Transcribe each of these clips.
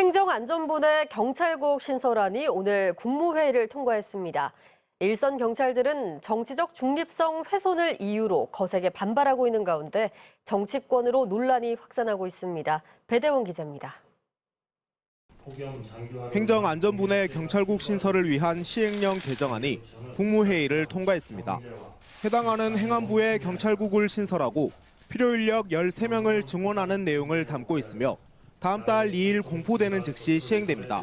행정안전부 내 경찰국 신설안이 오늘 국무회의를 통과했습니다. 일선 경찰들은 정치적 중립성 훼손을 이유로 거세게 반발하고 있는 가운데 정치권으로 논란이 확산하고 있습니다. 배대원 기자입니다. 행정안전부 내 경찰국 신설을 위한 시행령 개정안이 국무회의를 통과했습니다. 해당안은 행안부에 경찰국을 신설하고 필요 인력 13명을 증원하는 내용을 담고 있으며 다음 달 2일 공포되는 즉시 시행됩니다.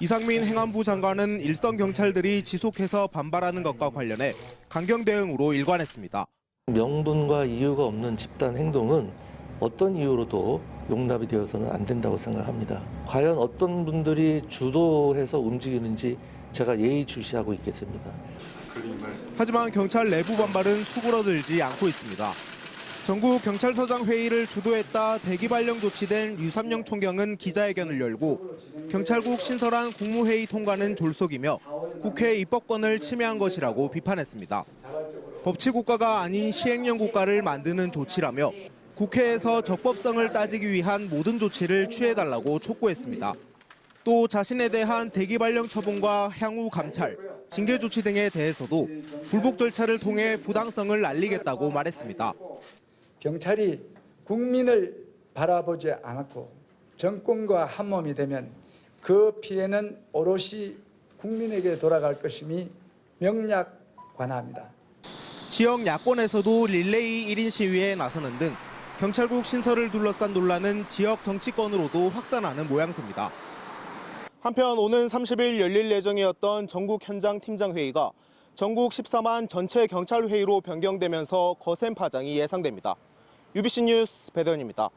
이상민 행안부 장관은 일선 경찰들이 지속해서 반발하는 것과 관련해 강경 대응으로 일관했습니다. 명분과 이유가 없는 집단 행동은 어떤 이유로도 용납이 되어서는 안 된다고 생각합니다. 과연 어떤 분들이 주도해서 움직이는지 제가 예의주시하고 있겠습니다. 하지만 경찰 내부 반발은 수그러들지 않고 있습니다. 전국 경찰서장 회의를 주도했다 대기 발령 조치된 유삼영 총경은 기자회견을 열고 경찰국 신설안 국무회의 통과는 졸속이며 국회 입법권을 침해한 것이라고 비판했습니다. 법치 국가가 아닌 시행령 국가를 만드는 조치라며 국회에서 적법성을 따지기 위한 모든 조치를 취해달라고 촉구했습니다. 또 자신에 대한 대기 발령 처분과 향후 감찰, 징계 조치 등에 대해서도 불복 절차를 통해 부당성을 알리겠다고 말했습니다. 경찰이 국민을 바라보지 않았고 정권과 한 몸이 되면 그 피해는 오롯이 국민에게 돌아갈 것임이 명약 관합니다. 지역 야권에서도 릴레이 1인 시위에 나서는 등 경찰국 신설을 둘러싼 논란은 지역 정치권으로도 확산하는 모양새입니다. 한편 오는 30일 열릴 예정이었던 전국 현장 팀장 회의가 전국 14만 전체 경찰 회의로 변경되면서 거센 파장이 예상됩니다. UBC 뉴스 배도현입니다.